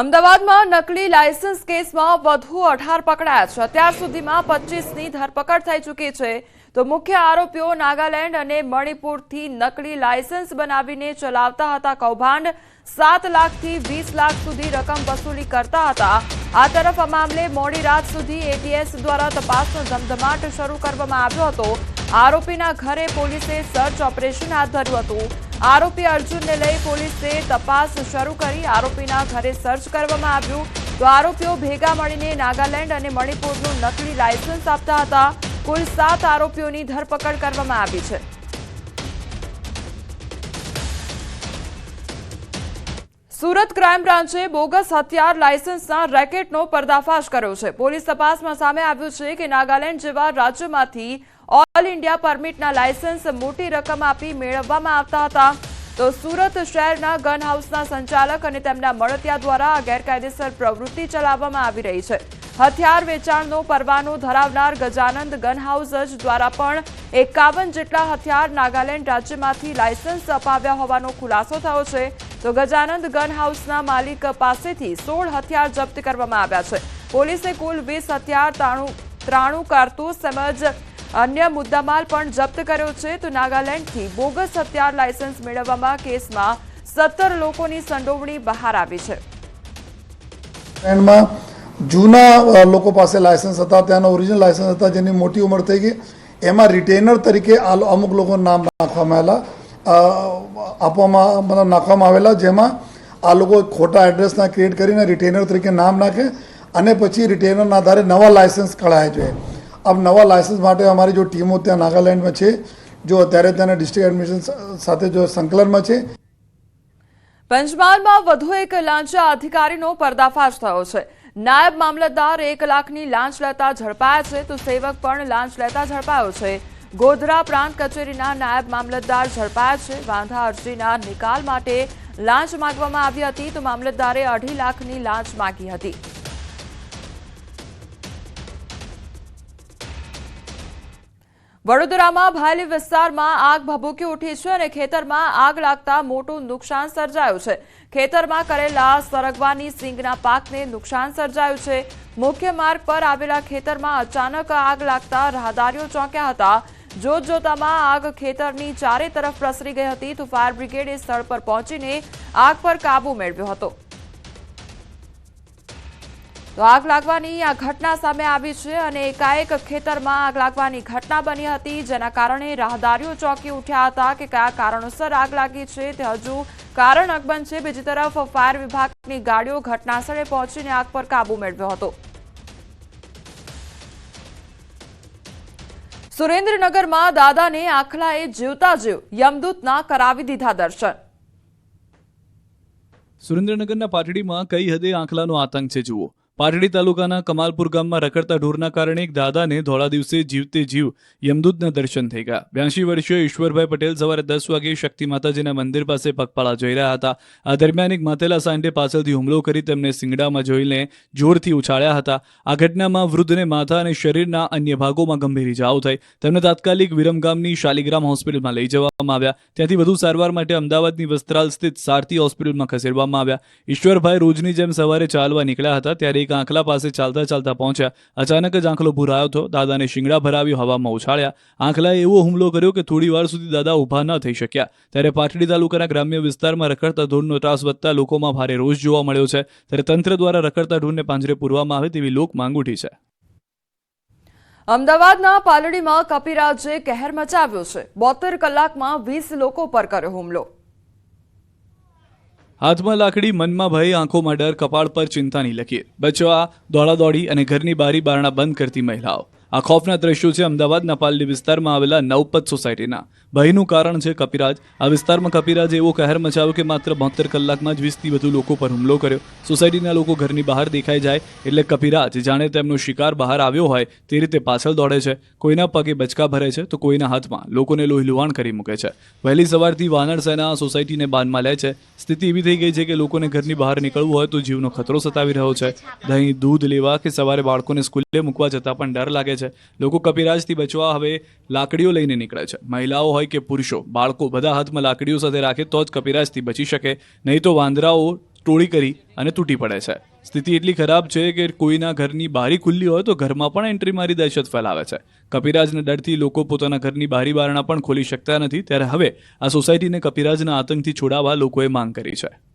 અમદાવાદમાં નકલી લાયસન્સ કેસમાં વધુ અઢાર પકડાયા છે. અત્યાર સુધીમાં પચીસની ધરપકડ થઈ ચૂકી છે. તો મુખ્ય આરોપીઓ નાગાલેન્ડ અને મણિપુરથી નકલી લાયસન્સ બનાવીને ચલાવતા હતા. કૌભાંડ સાત લાખથી વીસ લાખ સુધી રકમ વસૂલી કરતા હતા. આ તરફ આ મામલે મોડી રાત સુધી એટીએસ દ્વારા તપાસનો ધમધમાટ શરૂ કરવામાં આવ્યો હતો. આરોપીના ઘરે પોલીસે સર્ચ ઓપરેશન હાથ ધર્યું હતું. આરોપી અર્જુનને લઈ પોલીસે તપાસ શરૂ કરી આરોપીના ઘરે સર્ચ કરવામાં આવ્યું. તો આરોપીઓ ભેગા મળીને નાગાલેન્ડ અને મણિપુરનું નકલી લાયસન્સ આપતા હતા. કુલ સાત આરોપીઓની ધરપકડ કરવામાં આવી છે. સુરત ક્રાઇમ બ્રાન્ચે બોગસ હથિયાર લાયસન્સના રેકેટનો પર્દાફાશ કર્યો છે. પોલીસ તપાસમાં સામે આવ્યું છે કે નાગાલેન્ડ જેવા રાજ્યમાંથી ઓલ ઇન્ડિયા પરમિટના લાયસન્સ મોટી રકમ આપી મેળવવામાં આવતા હતા. તો સુરત શહેરના ગન હાઉસના સંચાલક અને તેમના મળતિયા દ્વારા આ ગેરકાયદેસર પ્રવૃત્તિ ચલાવવામાં આવી રહી છે. હથિયાર વેચાણનો પરવાનો ધરાવનાર ગજાનંદ ગન હાઉસ જ દ્વારા પણ એકાવન જેટલા હથિયાર નાગાલેન્ડ રાજ્યમાંથી લાયસન્સ અપાવ્યા હોવાનો ખુલાસો થયો છે. તો ગજાનંદ ગન હાઉસના માલિક પાસેથી સોળ હથિયાર જપ્ત કરવામાં આવ્યા છે. પોલીસે કુલ વીસ હથિયાર, ત્રાણું ત્રાણું કારતૂસ તેમજ અન્ય મુદ્દામાલ પણ જપ્ત કર્યો છે. તો નાગાલેન્ડથી બોગસ હથિયાર લાયસન્સ મેળવવામાં કેસમાં સત્તર લોકોની સંડોવણી બહાર આવી છે. જૂના લોકો પાસે લાયસન્સ હતા, ત્યાંના ઓરિજિનલ લાયસન્સ હતા, જેની મોટી ઉંમર થઈ ગઈ. એમાં રિટેનર તરીકે અમુક લોકો નામ નાખવામાં આવેલા. આપવામાં મતલબ નાખવામાં આવેલા જેમાં આ લોકો ખોટા એડ્રેસના ક્રિએટ કરીને રિટેનર તરીકે નામ નાખે અને પછી રિટેનરના આધારે નવા લાયસન્સ કઢાય છે. આમ નવા લાયસન્સ માટે અમારી જો ટીમો ત્યાં નાગાલેન્ડમાં છે, જો અત્યારે ત્યાંના ડિસ્ટ્રિક્ટ એડમિશન સાથે જો સંકલનમાં છે. પંચમહાલમાં વધુ એક લાંચા અધિકારીનો પર્દાફાશ થયો છે. નાયબ મામલતદાર એક લાખની લાંચ લેતા ઝડપાયા છે, તો સેવક પણ લાંચ લેતા ઝડપાયો છે. ગોધરા પ્રાંત કચેરીના નાયબ મામલતદાર ઝડપાયા છે. વાંધા અરજીના નિકાલ માટે લાંચ માંગવામાં આવી હતી તો મામલતદારે અઢી લાખની લાંચ માંગી હતી. વડોદરામાં ભાયલી વિસ્તારમાં આગ ભભૂકી ઉઠી છે અને ખેતરમાં આગ લાગતા મોટું નુકસાન સર્જાયું છે. ખેતરમાં કરેલા સરગવાની સિંગના પાકને નુકસાન સર્જાયું છે. મુખ્ય માર્ગ પર આવેલા ખેતરમાં અચાનક આગ લાગતા રાહદારીઓ ચોંક્યા હતા. જોત જોતામાં આગ ખેતરની ચારે તરફ પ્રસરી ગઈ હતી. તો ફાયર બ્રિગેડે સ્થળ પર પહોંચીને આગ પર કાબુ મેળવ્યો હતો. તો આગ લાગવાની આ ઘટના સામે આવી છે અને એકાએક ખેતરમાં આગ લાગવાની ઘટના બની હતી. જેના કારણે રાહદારીઓ ચોંકી ઉઠ્યા હતા કે કયા કારણોસર આગ લાગી છે તે હજુ કારણ અકબંધ છે. બીજી તરફ ફાયર વિભાગની ગાડીઓ ઘટનાસ્થળે પહોંચીને આગ પર કાબુ મેળવ્યો હતો. સુરેન્દ્રનગરમાં દાદાને આખલાએ જીવતા જીવ, યમદૂતના કરાવી દીધા દર્શન. સુરેન્દ્રનગરના પાટડીમાં કઈ હદે આંખલાનો આતંક છે જુઓ. પાટડી તાલુકાના કમાલપુર ગામમાં રખડતા ઢોરના કારણે એક દાદાને ધોળા દિવસે જીવતે જીવ યમદૂતના દર્શન થઈ ગયા. બ્યાસી વર્ષીય ઈશ્વરભાઈ પટેલ સવારે દસ વાગે શક્તિ માતાજીના મંદિર પાસે પગપાળા જઈ રહ્યા હતા. આ દરમિયાન એક માતેલા સાંઢે પાછળથી હુમલો કરી તેમને સિંગડામાં જોઈને જોરથી ઉછાળ્યા હતા. આ ઘટનામાં વૃદ્ધને માથા અને શરીરના અન્ય ભાગોમાં ગંભીર ઇજાઓ થઈ. તેમને તાત્કાલિક વિરમગામની શાલિગ્રામ હોસ્પિટલમાં લઈ જવામાં આવ્યા. ત્યાંથી વધુ સારવાર માટે અમદાવાદની વસ્ત્રાલ સ્થિત સારથી હોસ્પિટલમાં ખસેડવામાં આવ્યા. ઈશ્વરભાઈ રોજની જેમ સવારે ચાલવા નીકળ્યા હતા, ત્યારે એક આંખલા પાસે ચાલતા ચાલતા પહોંચ્યા. અચાનક જ આંખલો ભૂરાયો હતો દાદાને શિંગડા ભરાવી હવામાં ઉછાળ્યા. આંખલાએ એવો હુમલો કર્યો કે થોડી વાર સુધી દાદા ઊભા ન થઈ શક્યા. ત્યારે પાટડી તાલુકાના ગ્રામ્ય વિસ્તારમાં રખડતા ઢોરનો ત્રાસ વધતા લોકોમાં ભારે રોષ જોવા મળ્યો છે. ત્યારે તંત્ર દ્વારા રખડતા ઢોરને પાંજરે પૂરવામાં આવે તેવી લોક માંગ ઉઠી છે. અમદાવાદના પાલડીમાં કપિરાજે કહેર મચાવ્યો છે. બોતેર કલાકમાં વીસ લોકો પર કર્યો હુમલો. હાથમાં લાકડી, મનમાં ભય, આંખોમાં ડર, કપાળ પર ચિંતાની લકીર બચવા દોડાદોડી અને ઘરની બારી બારણા બંધ કરતી મહિલાઓ. આ ખોફના દ્રશ્યો છે અમદાવાદના પાલડી વિસ્તારમાં આવેલા નવપત સોસાયટીના. ભયનું કારણ છે કપિરાજ. આ વિસ્તારમાં કપિરાજે એવો કહેર મચાવ્યો કે માત્ર બોતેર કલાકમાં જ વીસથી વધુ લોકો પર હુમલો કર્યો. સોસાયટીના લોકો ઘરની બહાર દેખાઈ જાય એટલે કપિરાજ જાણે તેમનો શિકાર બહાર આવ્યો હોય તે રીતે પાછળ દોડે છે. કોઈના પગે બચકા ભરે છે તો કોઈના હાથમાં લોકોને લોહીલુહાણ કરી મૂકે છે. વહેલી સવારથી વાનર સેના સોસાયટીને બાનમાં લે છે. સ્થિતિ એવી થઈ ગઈ છે કે લોકોને ઘરની બહાર નીકળવું હોય તો જીવનો ખતરો સતાવી રહ્યો છે. દહીં, દૂધ, લેવા કે સવારે બાળકોને સ્કૂલે મૂકવા જતાં પણ ડર લાગે છે. લોકો કપિરાજથી બચવા હવે લાકડીઓ લઈને નીકળે છે. મહિલાઓ હોય કે પુરુષો, બાળકો બધા હાથમાં લાકડીઓ સાથે રાખે તો જ કપિરાજથી બચી શકે. નહીં તો વાંદરાઓ ટોળી કરી અને તૂટી પડે છે. સ્થિતિ એટલી ખરાબ છે કે કોઈના ઘરની બારી ખુલ્લી હોય તો ઘરમાં પણ એન્ટ્રી મારી દહેશત ફેલાવે છે. કપિરાજના ડરથી લોકો પોતાના ઘરની બારી બારણા પણ ખોલી શકતા નથી. ત્યારે હવે આ સોસાયટીને કપિરાજના આતંકથી છોડાવવા લોકોએ માંગ કરી છે.